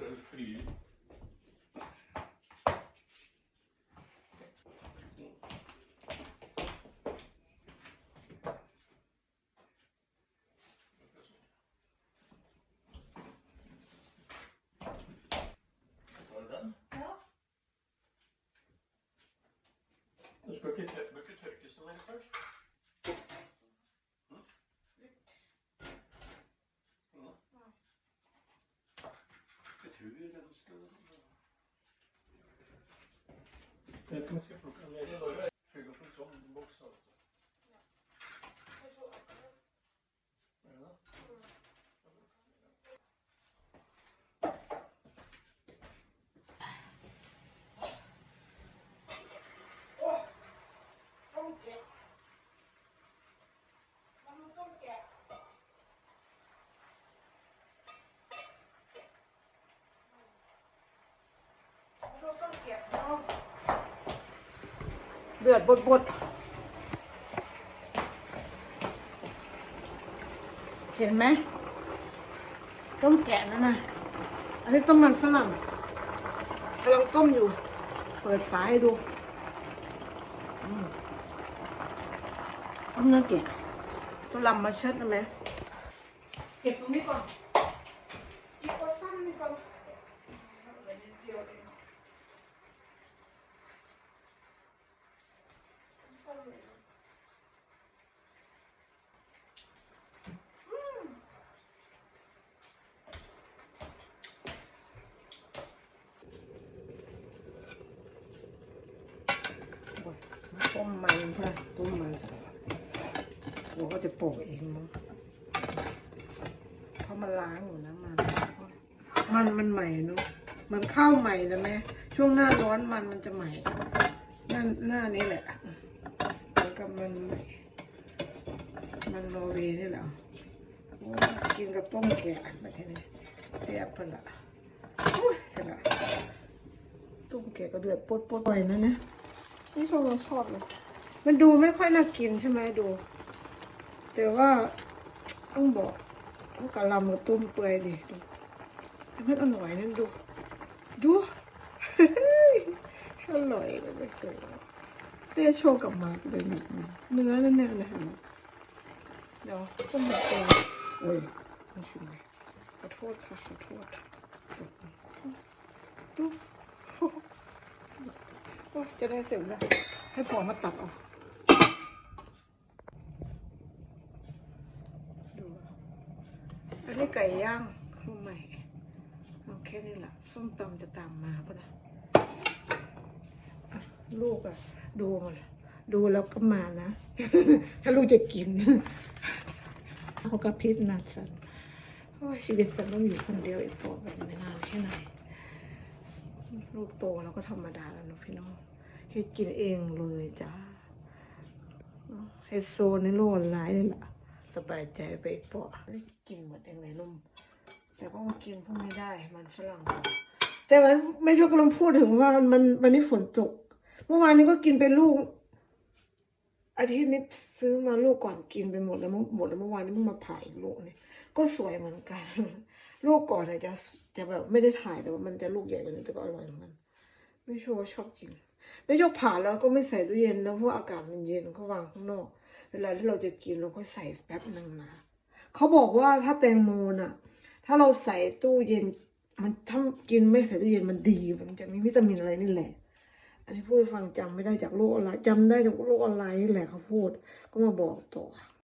well free. Let's go get that bucket first. Tratamos que procrarar. เดือดบดบดเห็นไหมต้มแกะนั่นนะ อันนี้ต้มมันฝรั่งกำลังต้มอยู่ เปิดฝาให้ดูอืมต้มเนื้อแกะตัวลำมาเช็ดได้ไหมเก็บตรงนี้ก่อนอีกตัวสั้นนี่ก่อนเหลือนิดเดียวเองสั้นเลยนะอืมโอ้ย ต้มมันเพื่อต้มมันหัวก็จะโปะเองมั้งเพราะมันล้างอยู่นะมัน มันมันใหม่เนาะมันข้าวใหม่นะแม่ช่วงหน้าร้อนมันมันจะใหม่หน้าหน้านี้แหละเหมือนกับมันใหม่มันโนอร์เวย์นี่แหละโอ้ยกินกับต้มแกะแบบนี้แซ่บเพิ่นละโอ้ยเสร็จละต้มแกะก็เดือดปดปดๆหน่อยนะ นะนี่เราชอบเลยมันดูไม่ค่อยน่ากินใช่ไหมดู แต่ว่าต้องบอกว่ากะหลำกับตุ้มเปื่อยดิดูแต่มันอร่อยนั่นดู ดูอร่อยเลยไม่เคยเรียโชว์กับมาร์กเลยเนี่ยเนื้อแน่เลยเห็นไหมเดี๋ยวต้มแบบเองโอ้ยไม่ชิมเลยขอโทษค่ะขอโทษดู จะได้เสร็จแล้วให้พอมาตัดออกดูอันนี้ไก่ย่างข้าวใหม่เอาแค่นี้แหละส้มตำจะตามมาปะนะลูกอะดูมันดูแล้วก็มานะ ถ้าลูกจะกินเขากับพิษนัดสันชีวิตสันต้องอยู่คนเดียวอีกต่อไปไม่นานแค่ไหน ลูกโตแล้วก็ธรรมดาแล้วเนอะพี่น้องเฮ็ดกินเองเลยจ้าไฮโซในโลกออนไลน์นี่แหละสบายใจไปอีกเปาะได้กินหมดเองเลยนุ่มแต่ก็มากินพวกไม่ได้มันฝรั่ง แต่มันไม่ชอบกำลังพูดถึงว่ามันวันนี้ฝนตกเมื่อวานนี้ก็กินเป็นลูกอาทิตย์นี้ซื้อมาลูกก่อนกินไปหมดแล้วเมื่อหมดแล้วเมื่อวานนี้เพิ่งมาผ่าอีกลูกเนี่ยก็สวยเหมือนกัน ลูกก่อนเนี่ยจะจะแบบไม่ได้ถ่ายแต่ว่ามันจะลูกใหญ่กว่านี้แต่ก็อร่อยเหมือนกันไม่ชัวร์ชอบกิน ไม่ชอบผ่าแล้วก็ไม่ใส่ตู้เย็นนะเพราะอากาศมันเย็นเขาวางข้างนอก เวลาที่เราจะกินเราก็ใส่แป๊บนึงนะเขาบอกว่าถ้าแตงโมน่ะ ถ้าเราใส่ตู้เย็น มันถ้ากินไม่ใส่ตู้เย็นมันดีมันจะมีวิตามินอะไรนี่แหละ อันนี้พูดให้ฟังจำไม่ได้จากโลกออนไลน์จำได้จากโลกออนไลน์นี่แหละเขาพูดก็มาบอกต่อ